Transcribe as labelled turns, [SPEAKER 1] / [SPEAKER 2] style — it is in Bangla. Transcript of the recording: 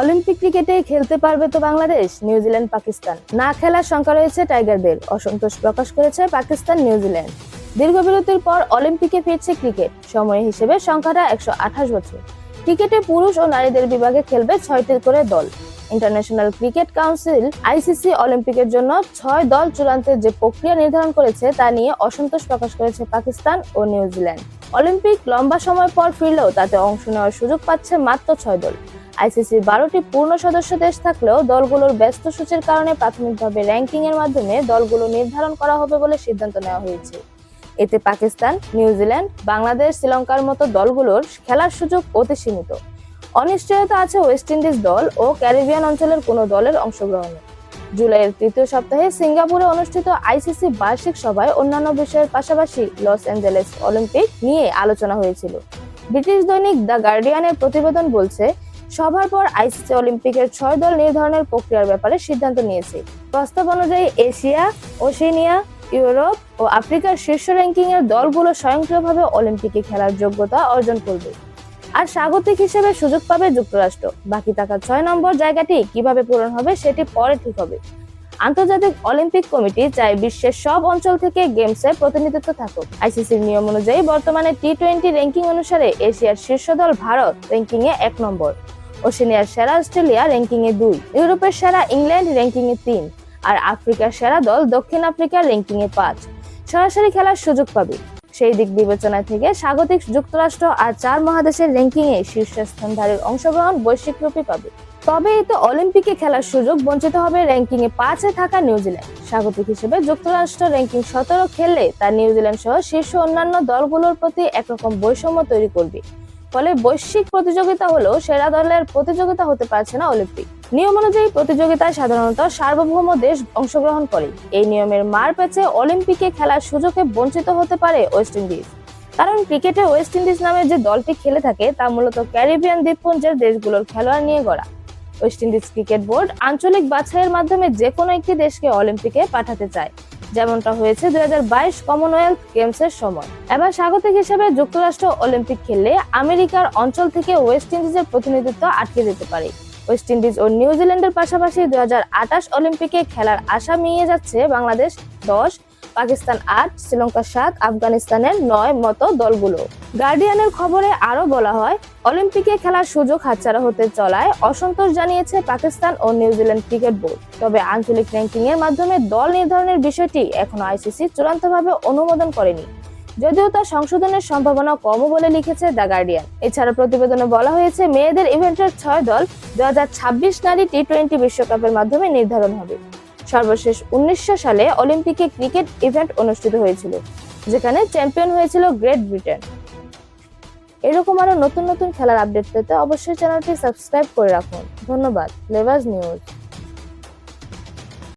[SPEAKER 1] অলিম্পিক ক্রিকেটে খেলতে পারবে তো বাংলাদেশ, নিউজিল্যান্ড, পাকিস্তান। না খেলার শঙ্কা রয়েছে টাইগারদের অসন্তোষ প্রকাশ করেছে পাকিস্তান, নিউজিল্যান্ড। দীর্ঘ বিরতির পর অলিম্পিকে ফিরছে ক্রিকেট, সময় হিসেবে সংখ্যাটা একশো আঠাশ বছর। ক্রিকেটে পুরুষ ও নারীদের বিভাগে খেলবে ছয়টি করে দল। ইন্টারন্যাশনাল ক্রিকেট কাউন্সিল, আইসিসি অলিম্পিকের জন্য ছয় দল চূড়ান্তের যে প্রক্রিয়া নির্ধারণ করেছে তা নিয়ে অসন্তোষ প্রকাশ করেছে পাকিস্তান ও নিউজিল্যান্ড। অলিম্পিক লম্বা সময় পর ফিরলেও তাতে অংশ নেওয়ার সুযোগ পাচ্ছে মাত্র ছয় দল। আইসিসির বারোটি পূর্ণ সদস্য দেশ থাকলেও দলগুলোর ব্যস্ত সূচির কারণে প্রাথমিকভাবে র্যাঙ্কিং এর মাধ্যমে দলগুলো নির্ধারণ করা হবে বলে সিদ্ধান্ত নেওয়া হয়েছে। এতে পাকিস্তান, নিউজিল্যান্ড, বাংলাদেশ, শ্রীলঙ্কার মতো দলগুলোর খেলার সুযোগ অতি সীমিত। অনিশ্চয়তা আছে ওয়েস্ট ইন্ডিজ দল ও ক্যারিবিয়ান অঞ্চলের কোনো দলের অংশগ্রহণে। জুলাইয়ের তৃতীয় সপ্তাহে সিঙ্গাপুরে অনুষ্ঠিত আইসিসি বার্ষিক সভায় অন্যান্য বিষয়ের পাশাপাশি লস অ্যাঞ্জেলেস অলিম্পিক নিয়ে আলোচনা হয়েছিল। ব্রিটিশ দৈনিক দ্য গার্ডিয়ানের প্রতিবেদন বলছে সভার পর আইসিসি অলিম্পিকের ছয় দল নির্ধারণের প্রক্রিয়ার ব্যাপারে সিদ্ধান্ত নিয়েছে। প্রস্তাব অনুযায়ী এশিয়া, ওশেনিয়া, ইউরোপ ও আফ্রিকার শীর্ষ র্যাঙ্কিং এর দলগুলো স্বয়ংক্রিয়ভাবে অলিম্পিকে খেলার যোগ্যতা অর্জন করবে। আর স্বাগতিক হিসেবে সুযোগ পাবে যুক্তরাষ্ট্র। বাকি থাকা ছয় নম্বর জায়গাটি কীভাবে পূরণ হবে সেটি পরে ঠিক হবে। আন্তর্জাতিক অলিম্পিক কমিটি চায় বিশ্বের সব অঞ্চল থেকে গেমসে প্রতিনিধিত্ব থাকুক। আইসিসির নিয়ম অনুযায়ী বর্তমানে টি টোয়েন্টি র্যাঙ্কিং অনুসারে এশিয়ার শীর্ষ দল ভারত র্যাঙ্কিং এ এক নম্বর। ওশেনিয়ার সেরা অস্ট্রেলিয়া র্যাঙ্কিং এ দুই, ইউরোপের সেরা ইংল্যান্ড র্যাঙ্কিং এ তিন, আর আফ্রিকার সেরা দল দক্ষিণ আফ্রিকা র্যাঙ্কিং এ পাঁচ। সরাসরি খেলার সুযোগ পাবে। সেই দিক বিবেচনা থেকে স্বাগতিক যুক্তরাষ্ট্র আর চার মহাদেশের র্যাঙ্কিং এ শীর্ষস্থানধারীর অংশগ্রহণ বৈশ্বিক রূপে পাবে। তবে এতে অলিম্পিকে খেলার সুযোগ বঞ্চিত হবে র্যাঙ্কিং এ পাঁচে থাকা নিউজিল্যান্ড স্বাগতিক হিসেবে যুক্তরাষ্ট্র র্যাঙ্কিং সতেরো খেললে তা নিউজিল্যান্ড সহ শীর্ষ অন্যান্য দলগুলোর প্রতি একরকম বৈষম্য তৈরি করবে। ফলে বৈশ্বিক প্রতিযোগিতা হলেও সেরা দলের প্রতিযোগিতা হতে পারছে না অলিম্পিক। নিয়ম অনুযায়ী প্রতিযোগিতায় সাধারণত সার্বভৌম দেশ অংশগ্রহণ করে। এই নিয়মের মার পেছে অলিম্পিকে খেলার সুযোগে বঞ্চিত হতে পারে ওয়েস্ট ইন্ডিজ। কারণ ক্রিকেটে ওয়েস্ট ইন্ডিজ নামে যে দলটি খেলে থাকে, তা মূলত ক্যারিবিয়ান দ্বীপপুঞ্জের দেশগুলোর খেলোয়াড় নিয়ে গড়া। ওয়েস্ট ইন্ডিজ ক্রিকেট বোর্ড আঞ্চলিক বাছাইয়ের মাধ্যমে যে কোনো একটি দেশকে অলিম্পিকে পাঠাতে চায়। যেমনটা হয়েছে দু হাজার বাইশ কমনওয়েলথ গেমসের সময়। এবার স্বাগতিক হিসেবে যুক্তরাষ্ট্র অলিম্পিক খেললে আমেরিকার অঞ্চল থেকে ওয়েস্ট ইন্ডিজের প্রতিনিধিত্ব আটকে যেতে পারে। ওয়েস্ট ইন্ডিজ ও নিউজিল্যান্ডের পাশাপাশি দুই হাজার আটাশ অলিম্পিকে খেলার আশা মিয়ে যাচ্ছে বাংলাদেশ দশ পাকিস্তান আট, শ্রীলঙ্কা সাত, আফগানিস্তানের নয় মতো দলগুলো। গার্ডিয়ানের খবরে আরও বলা হয়, অলিম্পিকে খেলার সুযোগ হাতছাড়া হতে চলায় অসন্তোষ জানিয়েছে পাকিস্তান ও নিউজিল্যান্ড ক্রিকেট বোর্ড। তবে আঞ্চলিক র্যাঙ্কিং এর মাধ্যমে দল নির্ধারণের বিষয়টি এখনও আইসিসি চূড়ান্তভাবে অনুমোদন করেনি। যদিও তা সংশোধনের সম্ভাবনা কমও বলে লিখেছে দ্য গার্ডিয়ান। এছাড়া প্রতিবেদনে বলা হয়েছে, মেয়েদের ইভেন্টের ছয় দল দু হাজার ছাব্বিশ নারী টি টোয়েন্টি বিশ্বকাপের মাধ্যমে নির্ধারণ হবে। সর্বশেষ উনিশশো সালে অলিম্পিকে ক্রিকেট ইভেন্ট অনুষ্ঠিত হয়েছিল, যেখানে চ্যাম্পিয়ন হয়েছিল গ্রেট ব্রিটেন। এরকম আরও নতুন নতুন খেলার আপডেট পেতে অবশ্যই চ্যানেলটি সাবস্ক্রাইব করে রাখুন। ধন্যবাদ, লেভাস নিউজ।